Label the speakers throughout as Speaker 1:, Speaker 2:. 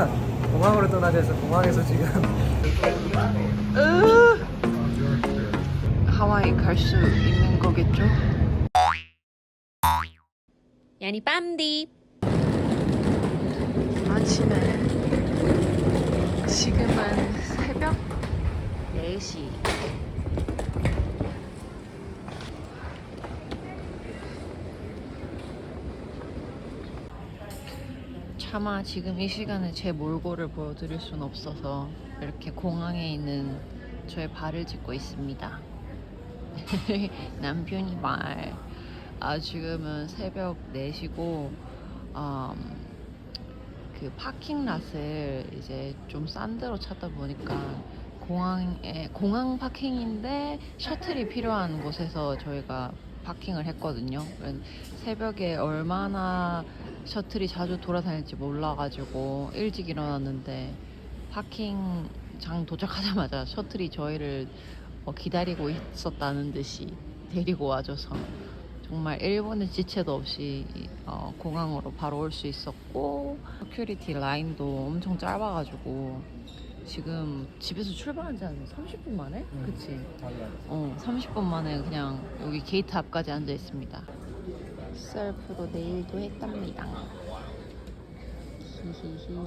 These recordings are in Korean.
Speaker 1: 우리가 공항으로 떠나자 해서 공항에서 지금.
Speaker 2: 으! 하와이 갈 수 있는 거겠죠?
Speaker 3: 야니 빰디.
Speaker 2: 아침에 지금은 새벽 4시 차마 지금 이 시간에 제 몰골을 보여드릴 순 없어서 이렇게 공항에 있는 저의 발을 짚고 있습니다. 남편이 말. 아 지금은 새벽 4시고 음, 그 파킹랏을 이제 좀 싼 데로 찾다 보니까 공항에 공항 파킹인데 셔틀이 필요한 곳에서 저희가 파킹을 했거든요. 새벽에 얼마나 셔틀이 자주 돌아다닐지 몰라가지고 일찍 일어났는데 파킹장 도착하자마자 셔틀이 저희를 어, 기다리고 있었다는 듯이 데리고 와줘서 정말 1분의 지체도 없이 어, 공항으로 바로 올 수 있었고 서큐리티 라인도 엄청 짧아가지고 지금 집에서 출발한 지 한 30분 만에? 그치? 어, 30분 만에 그냥 여기 게이트 앞까지 앉아 있습니다. 셀프로 네일도 했답니다. 히히히히.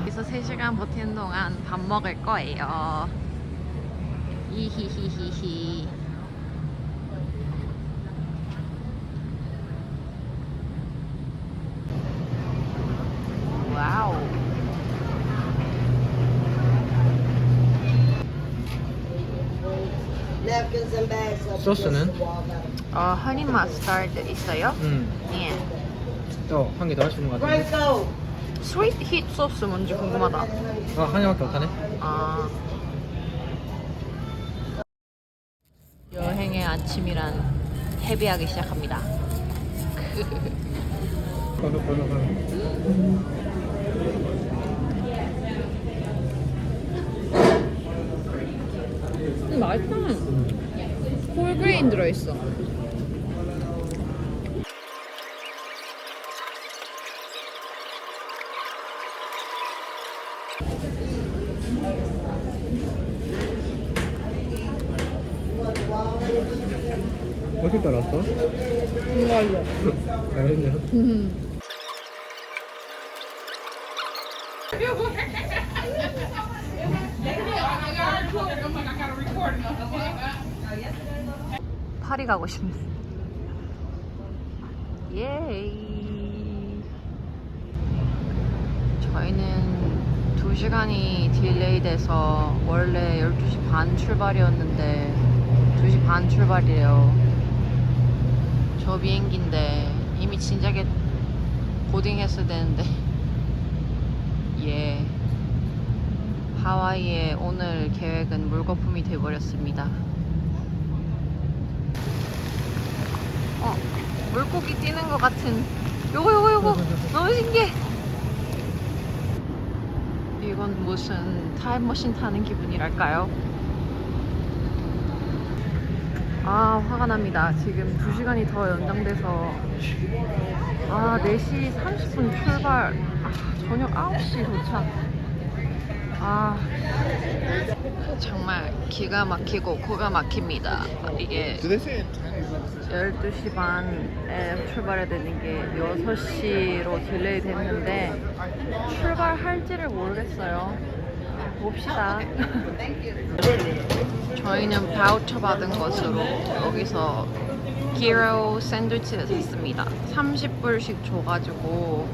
Speaker 2: 여기서 3시간 버티는 동안 밥 먹을 거예요. 이히히히히.
Speaker 1: 소스는?
Speaker 2: 어, 허니 마스타드 있어요?
Speaker 1: 음,
Speaker 2: 예.
Speaker 1: 또 한 개더할수 있는 것 같은데
Speaker 4: Franco.
Speaker 2: 스위트 힛 소스 뭔지 궁금하다.
Speaker 1: 아, 한 개밖에 못하네
Speaker 2: 아. 여행의 아침이란 헤비하기 시작합니다. 음, 맛있다. 홀그레인 들어있어.
Speaker 1: 어떻게 따라왔어?
Speaker 2: 정말요.
Speaker 1: 잘했네
Speaker 2: 파리 가고 싶네. 예이. 저희는 2시간이 딜레이 돼서 원래 12시 반 출발이었는데 2시 반 출발이에요. 저 비행기인데 이미 진작에 보딩했어야 되는데 예. 하와이의 오늘 계획은 물거품이 돼버렸습니다. 어, 물고기 뛰는 것 같은. 요거 요거 요거. 너무 신기해. 이건 무슨 타임머신 타는 기분이랄까요? 아 화가 납니다. 지금 2시간이 더 연장돼서. 아 4시 30분 출발. 아, 저녁 9시 도착. 아 정말 기가 막히고 코가 막힙니다 이게 12시 반에 출발해야 되는 게 6시로 딜레이 됐는데 출발할지를 모르겠어요. 봅시다. 저희는 바우처 받은 것으로 여기서 기로 샌드위치를 샀습니다. 30불씩 줘가지고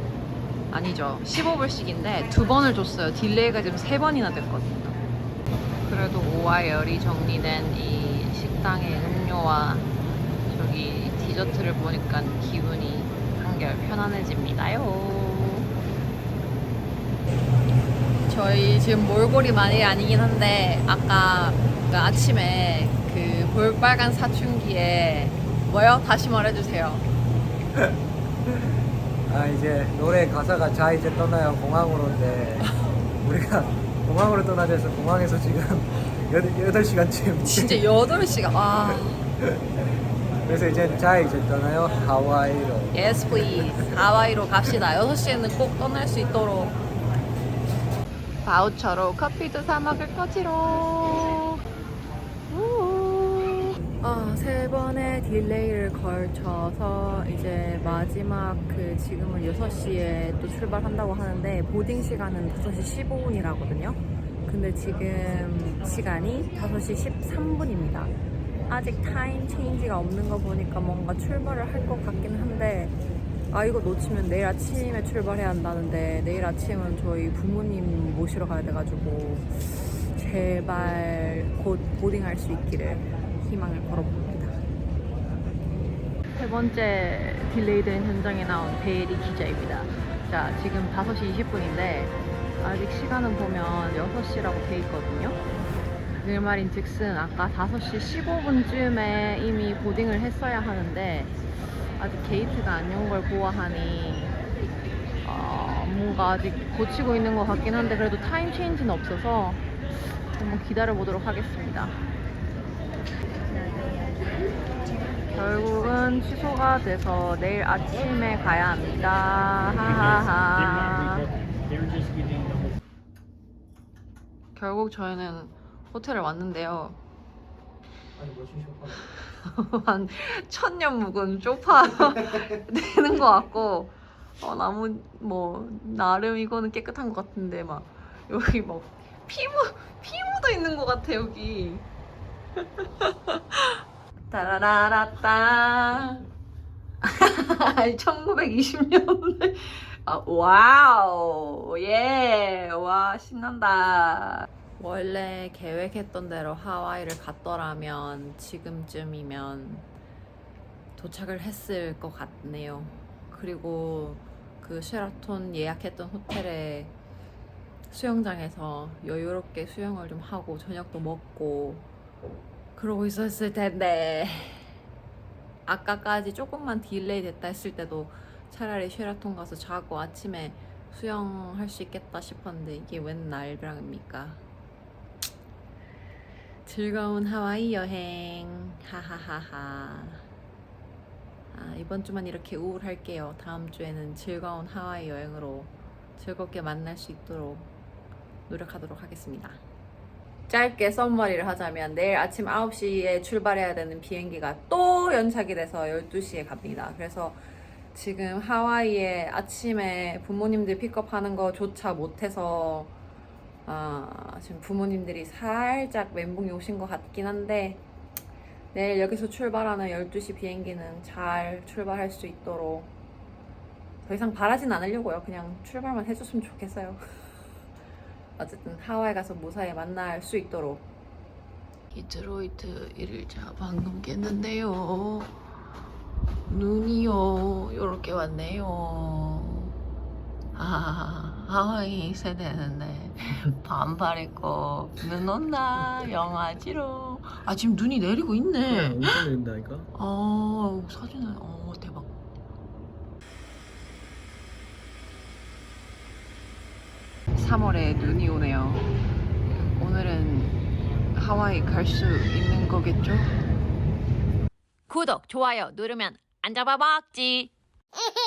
Speaker 2: 아니죠. 15불씩인데 두 번을 줬어요. 딜레이가 지금 세 번이나 됐거든요. 그래도 오와 열이 정리된 이 식당의 음료와 저기 디저트를 보니까 기분이 한결 편안해집니다요. 저희 지금 몰골이 많이 아니긴 한데 아까 그 아침에 그 볼빨간 사춘기에 뭐요? 다시 말해주세요.
Speaker 1: 아 이제 노래 가사가 자 이제 떠나요 공항으로인데 우리가 공항으로 떠나자 해서 공항에서 지금 8, 시간쯤
Speaker 2: 진짜 8시간. 와.
Speaker 1: 그래서 이제 자 이제 떠나요 하와이로
Speaker 2: Yes, please. 하와이로 갑시다. 6시에는 꼭 떠날 수 있도록. 바우처로 커피도 사 먹을 거지로. 아, 세 번의 딜레이를 걸쳐서 이제 마지막 그 지금은 6시에 또 출발한다고 하는데 보딩 시간은 5시 15분이라거든요. 근데 지금 시간이 5시 13분입니다. 아직 타임 체인지가 없는 거 보니까 뭔가 출발을 할 것 같긴 한데 아 이거 놓치면 내일 아침에 출발해야 한다는데 내일 아침은 저희 부모님 모시러 가야 돼가지고 제발 곧 보딩할 수 있기를 희망을 걸어봅니다. 세 번째 딜레이된 현장에 나온 베리 기자입니다. 자 지금 5시 20분인데 아직 시간은 보면 6시라고 돼 있거든요. 그 말인 즉슨 아까 5시 15분쯤에 이미 보딩을 했어야 하는데 아직 게이트가 안 연 걸 보아하니 어, 뭔가 아직 고치고 있는 것 같긴 한데 그래도 타임 체인지는 없어서 한번 기다려 보도록 하겠습니다. 결국은 취소가 돼서 내일 아침에 가야 합니다. 하하하. 결국 저희는 호텔에 왔는데요. 한 천년 묵은 쇼파 되는 것 같고 어, 나무 뭐 나름 이거는 깨끗한 것 같은데 막 여기 막 피부 피 묻어 있는 것 같아 여기 따라라라따. 1920년대 아, 와우. 예와 신난다. 원래 계획했던 대로 하와이를 갔더라면 지금쯤이면 도착을 했을 것 같네요. 그리고 그 쉐라톤 예약했던 호텔에 수영장에서 여유롭게 수영을 좀 하고 저녁도 먹고 그러고 있었을 텐데. 아까까지 조금만 딜레이 됐다 했을 때도 차라리 쉐라톤 가서 자고 아침에 수영할 수 있겠다 싶었는데 이게 웬 날벼락입니까? 즐거운 하와이 여행. 하하하하. 아, 이번 주만 이렇게 우울할게요. 다음 주에는 즐거운 하와이 여행으로 즐겁게 만날 수 있도록 노력하도록 하겠습니다 짧게 썸머리를 하자면 내일 아침 9시에 출발해야 되는 비행기가 또 연착이 돼서 12시에 갑니다 그래서 지금 하와이에 아침에 부모님들 픽업하는 거조차 못해서 아, 지금 부모님들이 살짝 멘붕이 오신 것 같긴 한데 내일 여기서 출발하는 12시 비행기는 잘 출발할 수 있도록 더 이상 바라진 않으려고요. 그냥 출발만 해줬으면 좋겠어요. 어쨌든 하와이 가서 무사히 만날 수 있도록 디트로이트 1일차 방금 깼는데요. 눈이요. 요렇게 왔네요. 아, 하와이 있어야 되는데 반팔 입고 눈 온다 영화 지로 아 지금 눈이 내리고 있네
Speaker 1: 엄청 된다니까
Speaker 2: 아 사진을 어 대박 (3월에) 눈이 오네요 오늘은 하와이 갈 수 있는 거겠죠?
Speaker 3: 구독, 좋아요 누르면 안 잡아먹지.